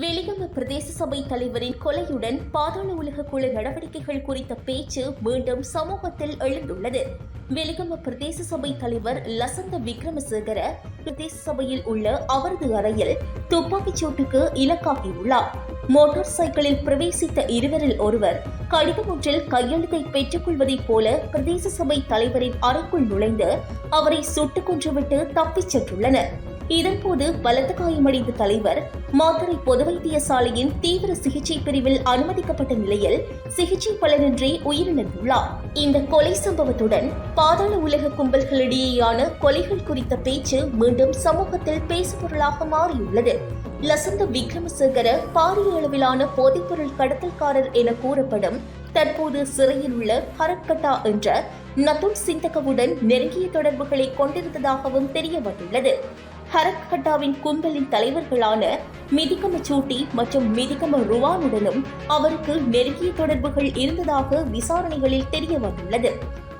வெளிகம பிரதேச சபை தலைவரின் கொலையுடன் பாதாள உலக குழு நடவடிக்கைகள் குறித்த பேச்சு மீண்டும் சமூகத்தில் எழுந்துள்ளது. வெளிகம பிரதேச சபை தலைவர் லசந்த விக்ரமசேகர பிரதேச சபையில் உள்ள அவரது அறையில் துப்பாக்கிச் சூட்டுக்கு இலக்காகியுள்ளார் மோட்டார் சைக்கிளில் பிரவேசித்த இருவரில் ஒருவர் கடிதம் ஒன்றில் கையெழுத்தை பெற்றுக் கொள்வதைப் போல பிரதேச சபை தலைவரின் அறைக்குள் நுழைந்து அவரை சுட்டுக் கொன்றுவிட்டு தப்பிச் சென்றுள்ளனர். இதன்போது பலத்த காயமடைந்த தலைவர் மாத்தறை பொது வைத்தியசாலையின் தீவிர சிகிச்சை பிரிவில் அனுமதிக்கப்பட்ட நிலையில் சிகிச்சை பலனின்றி உயிரிழந்துள்ளார். இந்த கொலை சம்பவத்துடன் பாதாள உலக கும்பல்களிடையேயான கொலைகள் குறித்த பேச்சு மீண்டும் சமூகத்தில் பேசுபொருளாக மாறியுள்ளது. லசந்த விக்ரமசேகர பாரிய அளவிலான போதைப்பொருள் கடத்தல்காரர் என கூறப்படும் தற்போது சிறையில் உள்ள ஹரக்கட்டா என்ற நதுன் சிந்தகவுடன் நெருங்கிய தொடர்புகளை கொண்டிருந்ததாகவும் தெரிய வந்துள்ளது ஹரக்கட்டாவின் கும்பலின் தலைவர்களான மிதிகம சூட்டி மற்றும் மிதிகம ருவானுடனும் அவருக்கு நெருங்கிய தொடர்புகள் இருந்ததாக விசாரணைகளில் தெரிய வந்துள்ளது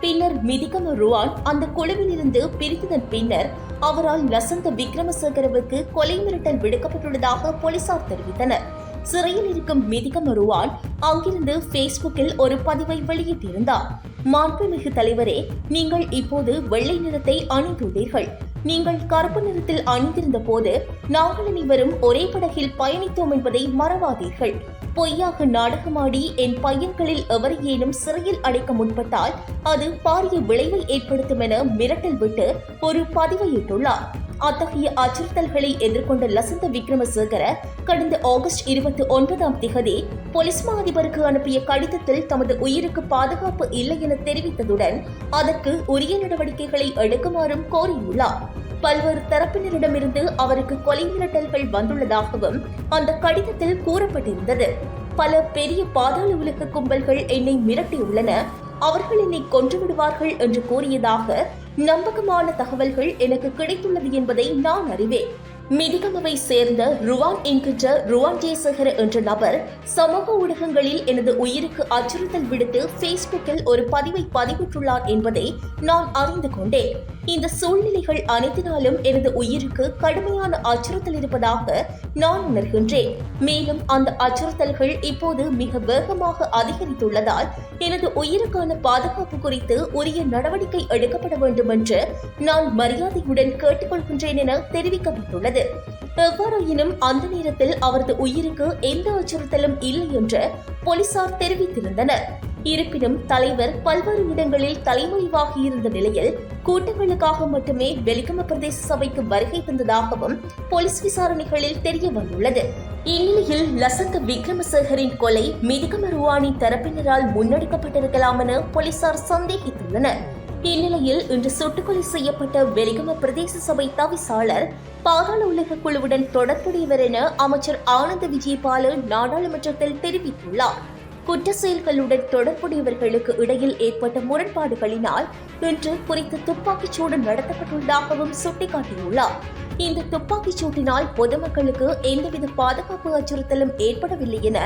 பின்னர் மிதிகம ருவான் அந்த குழுவிலிருந்து பிரித்ததன் பின்னர் அவரால் லசந்த விக்ரமசேகரவுக்கு கொலை மிரட்டல் விடுக்கப்பட்டுள்ளதாக போலீசார் தெரிவித்தனர். சிறையில் இருக்கும் மிதிகம ருவான் அங்கிருந்து பேஸ்புக்கில் ஒரு பதிவை வெளியிட்டிருந்தார். மாண்புமிகு தலைவரே நீங்கள் இப்போது வெள்ளை நிறத்தை அணிந்துள்ளீர்கள். நீங்கள் கருப்பு நிறத்தில் அணிந்திருந்த போது நாங்கள் அனைவரும் ஒரே படகில் பயணித்தோம் என்பதை மறவாதீர்கள். பொய்யாக நாடகமாடி என் பையன்களில் எவரையேனும் சிறையில் அடைக்க முற்பட்டால் அது பாரிய விளைவை ஏற்படுத்தும் என மிரட்டல் விட்டு ஒரு பதிவையிட்டுள்ளார் அத்தகைய அச்சுறுத்தல்களை எதிர்கொண்ட லசந்த விக்ரமசேகர கடந்த ஆகஸ்ட் இருபத்தி ஒன்பதாம் திகதி போலீஸ் மா அதிபருக்கு அனுப்பிய கடிதத்தில் தமது உயிருக்கு பாதுகாப்பு இல்லை என தெரிவித்ததுடன் அதற்கு உரிய நடவடிக்கைகளை எடுக்குமாறும் கோரியுள்ளார். பல்வேறு தரப்பினரிடமிருந்து அவருக்கு கொலை மிரட்டல்கள் வந்துள்ளதாகவும் அந்த கடிதத்தில் கூறப்பட்டிருந்தது. பல பெரிய பாதாள உலக கும்பல்கள் என்னை மிரட்டியுள்ளன. அவர்கள் என்னை கொன்று விடுவார்கள் என்று கூறியதாக நம்பகமான தகவல்கள் எனக்கு கிடைத்துள்ளது என்பதை நான் அறிவேன். மிதிகமவை சேர்ந்த ருவான் என்கின்ற ருவான் ஜெயசேகர என்ற நபர் சமூக ஊடகங்களில் எனது உயிருக்கு அச்சுறுத்தல் விடுத்து பேஸ்புக்கில் ஒரு பதிவை பதிவிட்டுள்ளார் என்பதை நான் அறிந்து கொண்டேன். இந்த சூழ்நிலைகள் அனைத்தினாலும் எனது உயிருக்கு கடுமையான அச்சுறுத்தல் இருப்பதாக நான் உணர்கின்றேன். மேலும் அந்த அச்சுறுத்தல்கள் இப்போது மிக வேகமாக அதிகரித்துள்ளதால் எனது உயிருக்கான பாதுகாப்பு குறித்து உரிய நடவடிக்கை எடுக்கப்பட வேண்டும் என்று நான் மரியாதையுடன் கேட்டுக்கொள்கின்றேன் என தெரிவிக்கப்பட்டுள்ளது. எவ்வாறாயினும் அந்த நேரத்தில் அவரது உயிருக்கு எந்த அச்சுறுத்தலும் இல்லை என்று போலீசார் தெரிவித்திருந்தனர். இருப்பினும் தலைவர் பல்வேறு இடங்களில் தலைமறைவாகி இருந்த நிலையில் கூட்டங்களுக்காக மட்டுமே வெலிகம பிரதேச சபைக்கு வருகை தந்ததாகவும் போலீஸ் விசாரணைகளில் தெரிய வந்துள்ளது. இந்நிலையில் லசந்த விக்ரமசேகரின் கொலை மிதிகம ருவானி தரப்பினரால் முன்னெடுக்கப்பட்டிருக்கலாம் என போலீசார் சந்தேகித்துள்ளனர். இந்நிலையில் இன்று சுட்டுக்கொலை செய்யப்பட்ட வெலிகம பிரதேச சபை தவிசாளர் பாதாள உலக குழுவுடன் தொடர்புடையவர் என அமைச்சர் ஆனந்த விஜயபாலு நாடாளுமன்றத்தில் தெரிவித்துள்ளார். குற்ற செயல்களுடன் தொடர்புடையவர்களுக்கு இடையில் ஏற்பட்ட முரண்பாடுகளினால் இன்று குறித்து துப்பாக்கிச் சூடு நடத்தப்பட்டுள்ளதாகவும் சுட்டிக்காட்டியுள்ளார். இந்த துப்பாக்கிச் சூட்டினால் பொதுமக்களுக்கு எந்தவித பாதுகாப்பு அச்சுறுத்தலும் ஏற்படவில்லை என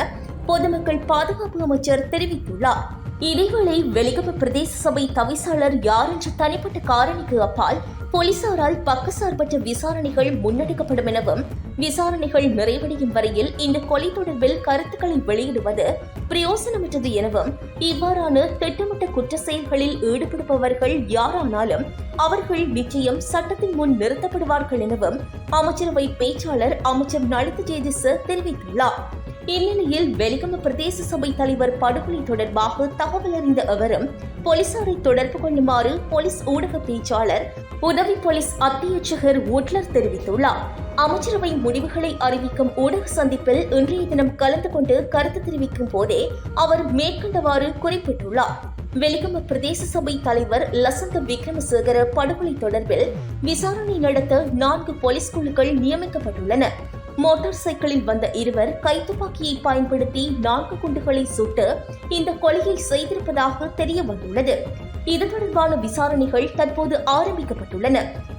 பொதுமக்கள் பாதுகாப்பு அமைச்சர் தெரிவித்துள்ளார். இதேவேளை வெளிகம பிரதேச சபை தவிசாளர் யார் என்ற தனிப்பட்ட காரணிக்கு அப்பால் போலீசாரால் பக்கசார்பற்ற விசாரணைகள் முன்னெடுக்கப்படும் எனவும் விசாரணைகள் நிறைவடையும் வரையில் இந்த கொலை தொடர்பில் கருத்துக்களை வெளியிடுவது பிரயோசனமற்றது எனவும் இவ்வாறான திட்டமிட்ட குற்ற செயல்களில் ஈடுபடுபவர்கள் யாரானாலும் அவர்கள் நிச்சயம் சட்டத்தின் முன் நிறுத்தப்படுவார்கள் எனவும் அமைச்சரவை பேச்சாளர் அமைச்சர் நலித ஜேதிச தெரிவித்துள்ளார். இந்நிலையில் வெலிகம பிரதேச சபை தலைவர் படுகொலை தொடர்பாக தகவல் அறிந்த அவரும் போலீசாரை தொடர்பு கொள்ளுமாறு போலீஸ் ஊடக பேச்சாளர் உதவி போலீஸ் அத்தியட்சகர் உட்லர் தெரிவித்துள்ளார். அமைச்சரவை முடிவுகளை அறிவிக்கும் ஊடக சந்திப்பில் இன்றைய தினம் கலந்து கொண்டு கருத்து தெரிவிக்கும் போதே அவர் மேற்கண்டவாறு குறிப்பிட்டுள்ளார். வெலிகம பிரதேச சபை தலைவர் லசந்த விக்ரமசேகர படுகொலை தொடர்பில் விசாரணை நடத்த நான்கு போலீஸ் குழுக்கள் நியமிக்கப்பட்டுள்ளன. மோட்டார் சைக்கிளில் வந்த இருவர் கைத்துப்பாக்கியை பயன்படுத்தி நான்கு குண்டுகளை சுட்டு இந்த கொலையை செய்திருப்பதாக தெரிய வந்துள்ளது இது தொடர்பான விசாரணைகள் தற்போது ஆரம்பிக்கப்பட்டுள்ளன.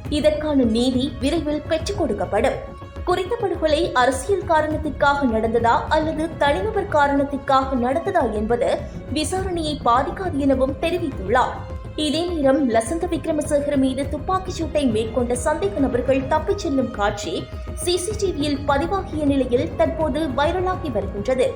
இதற்கான நீதி விரைவில் பெற்றுக் கொடுக்கப்படும். குறித்த படுகொலை அரசியல் காரணத்திற்காக நடந்ததா அல்லது தனிநபர் காரணத்திற்காக நடந்ததா என்பது விசாரணையை பாதிக்காது எனவும் தெரிவித்துள்ளார். இதே நேரம் லசந்த விக்ரமசேகர் மீது துப்பாக்கிச் சூட்டை மேற்கொண்ட சந்தேக நபர்கள் தப்பிச் செல்லும் காட்சி சிசிடிவியில் பதிவாகிய நிலையில் தற்போது வைரலாகி வருகின்றது.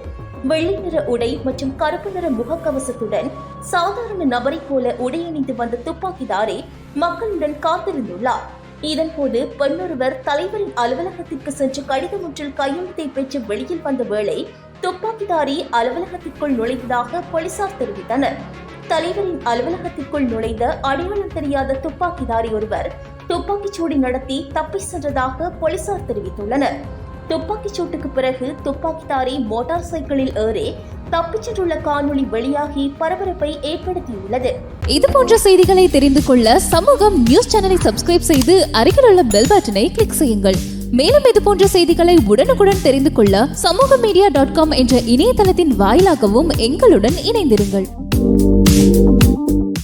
வெள்ளை நிற உடை மற்றும் கருப்பு நிற முகக்கவசத்துடன் சாதாரண நபரை போல உடையணிந்து வந்த துப்பாக்கிதாரி மக்களுடன் காத்திருந்துள்ளார். இதன்போது பெண்ணொருவர் தலைவரின் அலுவலகத்திற்கு சென்று கடிதம் ஒன்றில் கையெழுத்தை பெற்று வெளியில் வந்த வேளை துப்பாக்கிதாரி அலுவலகத்திற்குள் நுழைந்ததாக போலீசார் தெரிவித்தனர். தலைவரின் அலுவலகத்திற்குள் நுழைந்த அடையாளம் தெரியாத துப்பாக்கிதாரி ஒருவர் துப்பாக்கிச் சூடு நடத்தி தப்பி சென்றதாக போலீசார் தெரிவித்துள்ளனர். துப்பாக்கிச் சூட்டுக்கு பிறகு துப்பாக்கிதாரி மோட்டார் சைக்கிளில் ஏறி தப்பிச் சென்றுள்ள காணொளி வெளியாகி பரபரப்பை ஏற்படுத்தியுள்ளது. இது போன்ற செய்திகளை தெரிந்து கொள்ள சமூகம் நியூஸ் சேனலை சப்ஸ்கிரைப் செய்து அருகில் உள்ள பெல் பட்டனை கிளிக் செய்யுங்கள். மேலும் இது போன்ற செய்திகளை உடனுக்குடன் தெரிந்து கொள்ள சமூக மீடியா டாட் காம் என்ற இணையதளத்தின் வாயிலாகவும் எங்களுடன் இணைந்திருங்கள். Thank you.